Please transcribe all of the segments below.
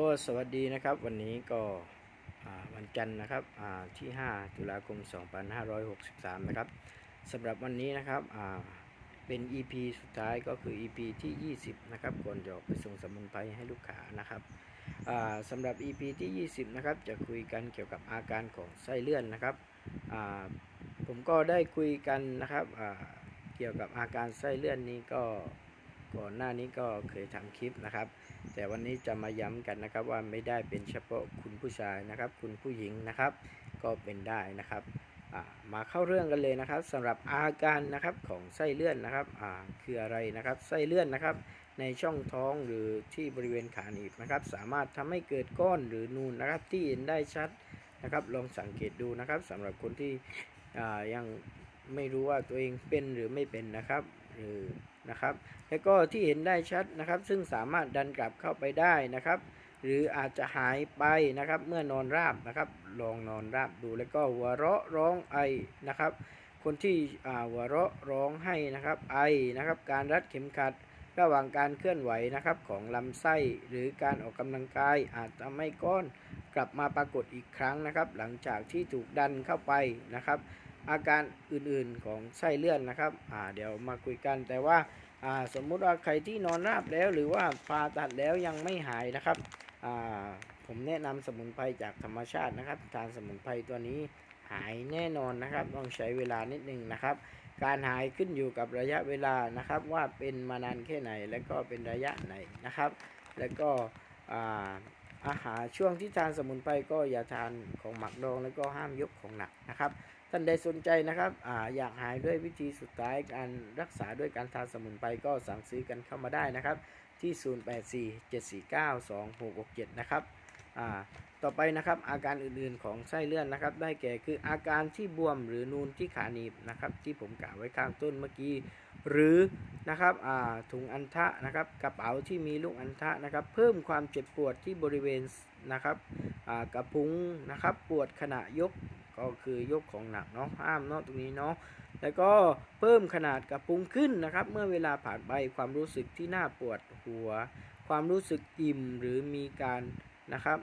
ก็สวัสดีนะครับวันนี้ก็วันจันทร์นะครับที่ 5 ตุลาคม 2563 นะครับสำหรับวันนี้นะครับเป็น EP สุดท้ายก็คือ EP ที่ 20 นะครับก่อนจะออกไปส่งสมุนไพรให้ลูกค้านะครับสำหรับ EP ที่ 20 นะครับจะคุยกันเกี่ยวกับอาการของไส้เลื่อนนะครับผมก็ได้คุยกันนะครับเกี่ยวกับอาการไส้เลื่อนนี้ก็ ก่อนหน้านี้ก็เคยทำคลิปนะครับ แต่วันนี้จะมาย้ำกันนะครับว่าไม่ได้เป็นเฉพาะคุณผู้ชายนะครับ คุณผู้หญิงนะครับ ก็เป็นได้นะครับมาเข้าเรื่องกันเลยนะครับสำหรับอาการนะครับของไส้เลื่อนนะครับคืออะไรนะครับไส้เลื่อนนะครับ ในช่องท้องหรือที่บริเวณขาหนีบนะครับ สามารถทำให้เกิดก้อนหรือนูนนะครับที่เห็นได้ชัดนะครับ ลองสังเกตดูนะครับสำหรับคนที่ยัง ไม่รู้ว่าตัวเองเป็นหรือไม่เป็นนะครับหรือนะครับ แล้วก็ที่เห็นได้ชัดนะครับ ซึ่งสามารถดันกลับเข้าไปได้นะครับ หรืออาจจะหายไปนะครับ เมื่อนอนราบนะครับ ลองนอนราบดูแล้วก็หัวเราะร้องไอนะครับ คนที่อ่าหัวเราะร้องให้นะครับไอนะครับ การรัดเข็มขัดระหว่างการเคลื่อนไหวนะครับของลำไส้หรือการออกกำลังกายอาจทำให้ก้อนกลับมาปรากฏอีกครั้งนะครับ หลังจากที่ถูกดันเข้าไปนะครับ อาการอื่นๆของไส้เลื่อนนะครับอ่าเดี๋ยวมาคุยกันแต่ว่าอ่าสมมุติว่าใครที่นอนราบแล้วหรือว่าผ่าตัดแล้วยังไม่หายนะครับอ่าผมแนะนำสมุนไพรจากธรรมชาตินะครับ ทานสมุนไพรตัวนี้หายแน่นอนนะครับ ต้องใช้เวลานิดนึงนะครับ การหายขึ้นอยู่กับระยะเวลานะครับ ว่าเป็นมานานแค่ไหน และก็เป็นระยะไหนนะครับ แล้วก็อ่า อาหารช่วงที่ทานสมุนไพรก็อย่าทานของหมักดองแล้วก็ห้ามยกของหนักนะครับ ท่านใดสนใจนะครับออยากหายด้วยวิธีสุดท้ายการรักษาด้วยการทานสมุนไพรก็สั่งซื้อกันเข้ามาได้นะครับ ที่ 0847492667 นะครับต่อไปนะครับอาการอื่นๆของไส้เลื่อนนะครับ ได้แก่คืออาการที่บวมหรือนูนที่ขาหนีบนะครับ ที่ผมกล่าวไว้ข้างต้นเมื่อกี้ หรือนะครับถุงอันทะนะครับกระเป๋าที่มีลูกอันทะนะครับ เพิ่มความเจ็บปวดที่บริเวณนะครับกระพุ้งนะครับ ปวดขณะยกก็คือยกของหนักเนาะห้ามเนาะตรงนี้เนาะแล้วก็เพิ่มขนาดกระพุ้งขึ้นนะครับ เมื่อเวลาผ่านไปความรู้สึกที่หน้าปวดหัว ความรู้สึกอิ่มหรือมีการนะครับ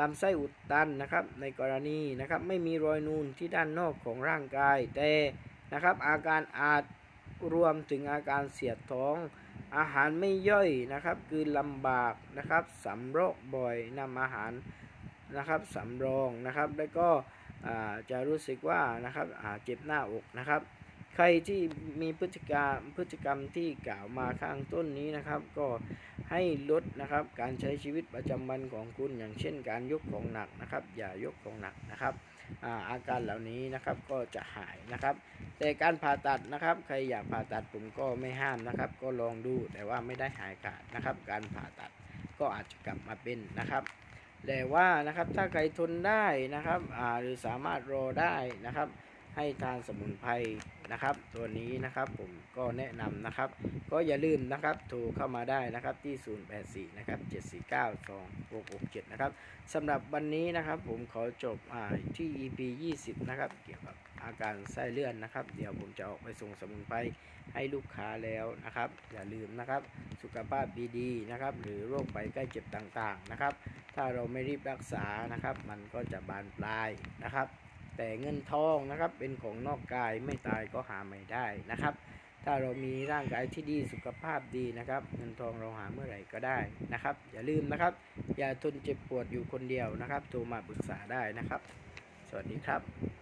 ลำไส้อุดตันนะครับ ในกรณีนะครับไม่มีรอยนูนที่ด้านนอกของร่างกายแต่นะครับ อาการอาจ รวมถึงอาการเสียดท้อง อาหารไม่ย่อยนะครับคือลำบากนะครับสำรอกบ่อยนำอาหารนะครับสำรองนะครับ แล้วก็จะรู้สึกว่านะครับเจ็บหน้าอกนะครับ ใครที่มีพฤติกรรมพฤติกรรมที่กล่าวมาข้างต้นนี้นะครับ ก็ให้ลดนะครับการใช้ชีวิตประจำวันของคุณอย่างเช่น การยกของหนักนะครับ อย่ายกของหนักนะครับอาอาการเหล่านี้นะครับก็จะหายนะครับ แต่การผ่าตัดนะครับ ใครอยากผ่าตัดผมก็ไม่ห้ามนะครับ ก็ลองดูแต่ว่าไม่ได้หายขาดนะครับ การผ่าตัดก็อาจจะกลับมาเป็นนะครับแต่ว่านะครับถ้าใครทนได้นะครับหรือสามารถรอได้นะครับ ให้ทานสมุนไพร นะครับ ตัวนี้นะครับผมก็แนะนำนะครับ ก็อย่าลืมนะครับโทรเข้ามาได้นะครับที่ 084 นะครับ 7492667 นะครับสำหรับวันนี้นะครับผมขอจบอที่ EP 20 นะครับ เกี่ยวกับอาการไส้เลื่อนนะครับ เดี๋ยวผมจะออกไปส่งสมุนไพรให้ลูกค้าแล้วนะครับ อย่าลืมนะครับ สุขภาพดีๆนะครับ หรือโรคภัยใกล้เจ็บต่างๆนะครับ ถ้าเราไม่รีบรักษานะครับ มันก็จะบานปลายนะครับ แต่เงินทองนะครับเป็นของนอกกายไม่ตายก็หาไม่ได้นะครับ ถ้าเรามีร่างกายที่ดีสุขภาพดีนะครับ เงินทองเราหาเมื่อไหร่ก็ได้นะครับ อย่าลืมนะครับ อย่าทนเจ็บปวดอยู่คนเดียวนะครับโทรมาปรึกษาได้นะครับ สวัสดีครับ